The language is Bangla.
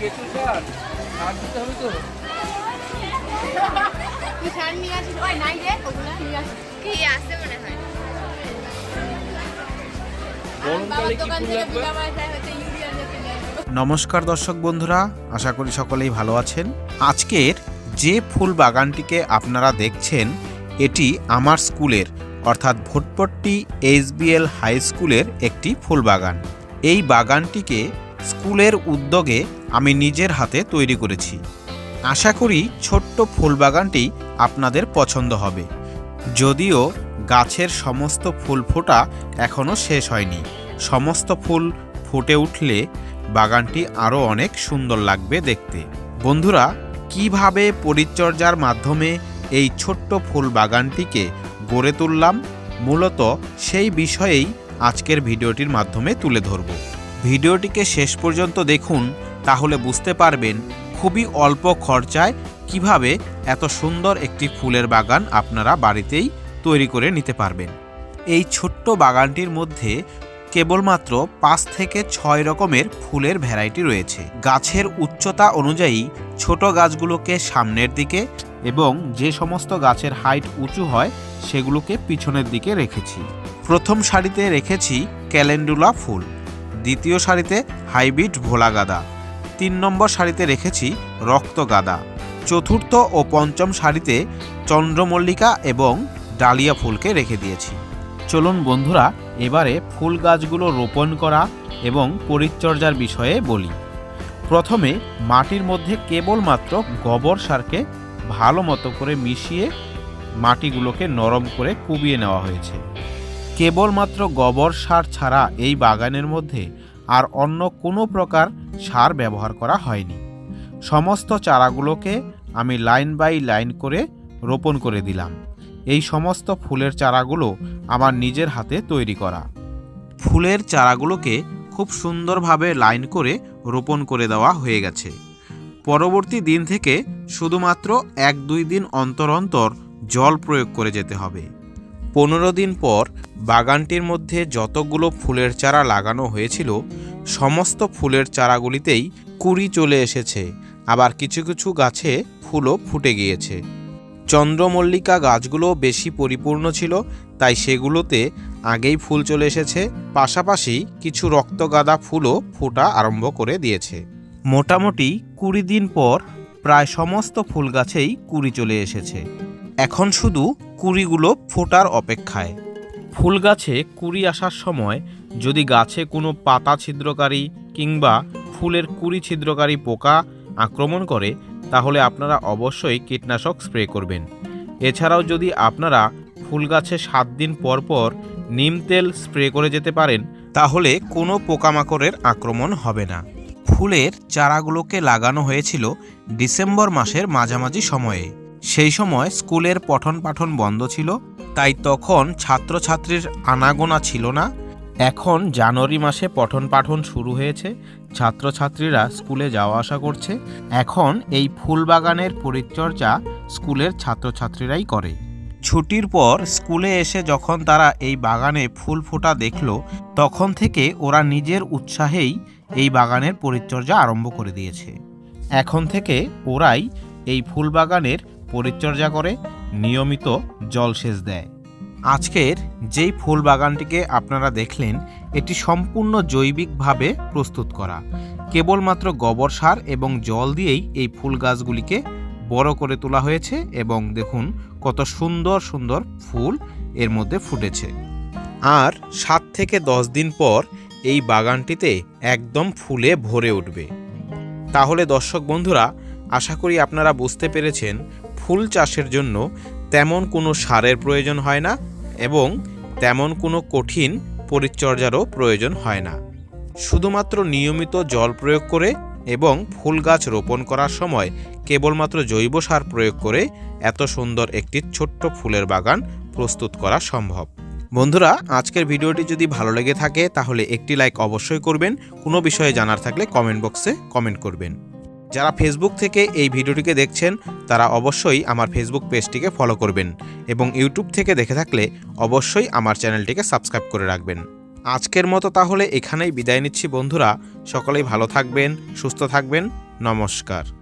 কেঁচু সার? সার দিতে হবে তো? সার নিয়ে আসিস? ওই নাই রে ওগুলা নিয়ে আসিস। কি আছে মনে হয়? গরমকালে কি ফুল লাগবে নমস্কার দর্শক বন্ধুরা আশা করি সকলেই ভালো আছেন। আজকের যে ফুল বাগানটিকে আপনারা দেখছেন এটি আমার স্কুলের অর্থাৎ ভোটপট্টি এইচবিএল হাই স্কুলের একটি ফুল বাগান। এই বাগানটিকে স্কুলের উদ্যোগে আমি নিজের হাতে তৈরি করেছি। আশা করি ছোট্ট ফুল বাগানটি আপনাদের পছন্দ হবে। যদিও গাছের সমস্ত ফুল ফোটা এখনও শেষ হয়নি। সমস্ত ফুল ফুটে উঠলে বাগানটি আরও অনেক সুন্দর লাগবে দেখতে। বন্ধুরা, কীভাবে পরিচর্যার মাধ্যমে এই ছোট্ট ফুল বাগানটিকে গড়ে তুললাম? মূলত সেই বিষয়েই আজকের ভিডিওটির মাধ্যমে তুলে ধরব। ভিডিওটিকে শেষ পর্যন্ত দেখুন, তাহলে বুঝতে পারবেন খুবই অল্প খরচায় কীভাবে এত সুন্দর একটি ফুলের বাগান আপনারা বাড়িতেই তৈরি করে নিতে পারবেন। এই ছোট্ট বাগানটির মধ্যে কেবলমাত্র পাঁচ থেকে ছয় রকমের ফুলের ভ্যারাইটি রয়েছে। গাছের উচ্চতা অনুযায়ী ছোট গাছগুলোকে সামনের দিকে এবং যে সমস্ত গাছের হাইট উঁচু হয়, সেগুলোকে পিছনের দিকে রেখেছি। প্রথম সারিতে রেখেছি ক্যালেন্ডুলা ফুল। দ্বিতীয় সারিতে হাইব্রিড ভোলা গাদা। তিন নম্বর সারিতে রেখেছি রক্ত গাদা। চতুর্থ ও পঞ্চম সারিতে চন্দ্রমল্লিকা এবং ডালিয়া ফুলকে রেখে দিয়েছি। চলুন বন্ধুরা, এবারে ফুল গাছগুলো রোপণ করা এবং পরিচর্যার বিষয়ে বলি। প্রথমে মাটির মধ্যে কেবলমাত্র গোবর সারকে ভালো মতো করে মিশিয়ে মাটিগুলোকে নরম করে কুবিয়ে নেওয়া হয়েছে। কেবলমাত্র গোবর সার ছাড়া এই বাগানের মধ্যে আর অন্য কোনো প্রকার সার ব্যবহার করা হয়নি। সমস্ত চারাগুলোকে আমি লাইন বাই লাইন করে রোপণ করে দিলাম। এই সমস্ত ফুলের চারাগুলো আমার নিজের হাতে তৈরি করা। ফুলের চারাগুলোকে খুব সুন্দরভাবে লাইন করে রোপণ করে দেওয়া হয়ে গেছে। পরবর্তী দিন থেকে শুধুমাত্র এক দুই দিন অন্তর অন্তর জল প্রয়োগ করে যেতে হবে। পনেরো দিন পর বাগানটির মধ্যে যতগুলো ফুলের চারা লাগানো হয়েছিল, সমস্ত ফুলের চারাগুলিতেই কুড়ি চলে এসেছে। আবার কিছু কিছু গাছে ফুলও ফুটে গিয়েছে। চন্দ্রমল্লিকা গাছগুলো বেশি পরিপূর্ণ ছিল, তাই সেগুলোতে আগেই ফুল চলে এসেছে। পাশাপাশি কিছু রক্তগাদা ফুলও ফোটা আরম্ভ করে দিয়েছে। মোটামুটি কুড়ি দিন পর প্রায় সমস্ত ফুল গাছেই কুড়ি চলে এসেছে। এখন শুধু কুড়িগুলো ফোটার অপেক্ষায়। ফুল গাছে কুড়ি আসার সময় যদি গাছে কোনো পাতা ছিদ্রকারী কিংবা ফুলের কুড়ি ছিদ্রকারী পোকা আক্রমণ করে তাহলে আপনারা অবশ্যই কীটনাশক স্প্রে করবেন। এছাড়াও যদি আপনারা ফুল গাছে সাত দিন পর পর নিম তেল স্প্রে করে যেতে পারেন তাহলে কোনো পোকামাকড়ের আক্রমণ হবে না। ফুলের চারাগুলোকে লাগানো হয়েছিল ডিসেম্বর মাসের মাঝামাঝি সময়ে। সেই সময় স্কুলের পঠন পাঠন বন্ধ ছিল, তাই তখন ছাত্রছাত্রীর আনাগোনা ছিল না। এখন জানুয়ারি মাসে পঠন পাঠন শুরু হয়েছে, ছাত্রছাত্রীরা স্কুলে যাওয়া আসা করছে। এখন এই ফুলবাগানের পরিচর্যা স্কুলের ছাত্রছাত্রীরাই করে। ছুটির পর স্কুলে এসে যখন তারা এই বাগানে ফুল ফোটা দেখল, তখন থেকে ওরা নিজের উৎসাহেই এই বাগানের পরিচর্যা আরম্ভ করে দিয়েছে। এখন থেকে ওরাই এই ফুল বাগানের পরিচর্যা করে নিয়মিত জলসেচ দেয়। আজকের যেই ফুল বাগানটিকে আপনারা দেখলেন, এটি সম্পূর্ণ জৈবিকভাবে প্রস্তুত করা। কেবলমাত্র গোবর সার এবং জল দিয়েই এই ফুল গাছগুলিকে বড় করে তোলা হয়েছে এবং দেখুন কত সুন্দর সুন্দর ফুল এর মধ্যে ফুটেছে। আর সাত থেকে দশ দিন পর এই বাগানটিতে একদম ফুলে ভরে উঠবে। তাহলে দর্শক বন্ধুরা, আশা করি আপনারা বুঝতে পেরেছেন ফুল চাষের জন্য তেমন কোনো সারের প্রয়োজন হয় না এবং তেমন কোনো কঠিন পরিচর্যারও প্রয়োজন হয় না। শুধুমাত্র নিয়মিত জল প্রয়োগ করে এবং ফুল গাছ রোপণ করার সময় কেবলমাত্র জৈব সার প্রয়োগ করে এত সুন্দর একটি ছোট্ট ফুলের বাগান প্রস্তুত করা সম্ভব। বন্ধুরা, আজকের ভিডিওটি যদি ভালো লেগে থাকে, তাহলে একটি লাইক অবশ্যই করবেন। কোনো বিষয়ে জানার থাকলে কমেন্ট বক্সে কমেন্ট করবেন। যারা ফেসবুক থেকে এই ভিডিওটিকে দেখছেন, তারা অবশ্যই আমার ফেসবুক পেজটিকে ফলো করবেন এবং ইউটিউব থেকে দেখে থাকলে অবশ্যই আমার চ্যানেলটিকে সাবস্ক্রাইব করে রাখবেন। আজকের মতো তাহলে এখানেই বিদায় নিচ্ছি বন্ধুরা। সকলেই ভালো থাকবেন, সুস্থ থাকবেন। নমস্কার।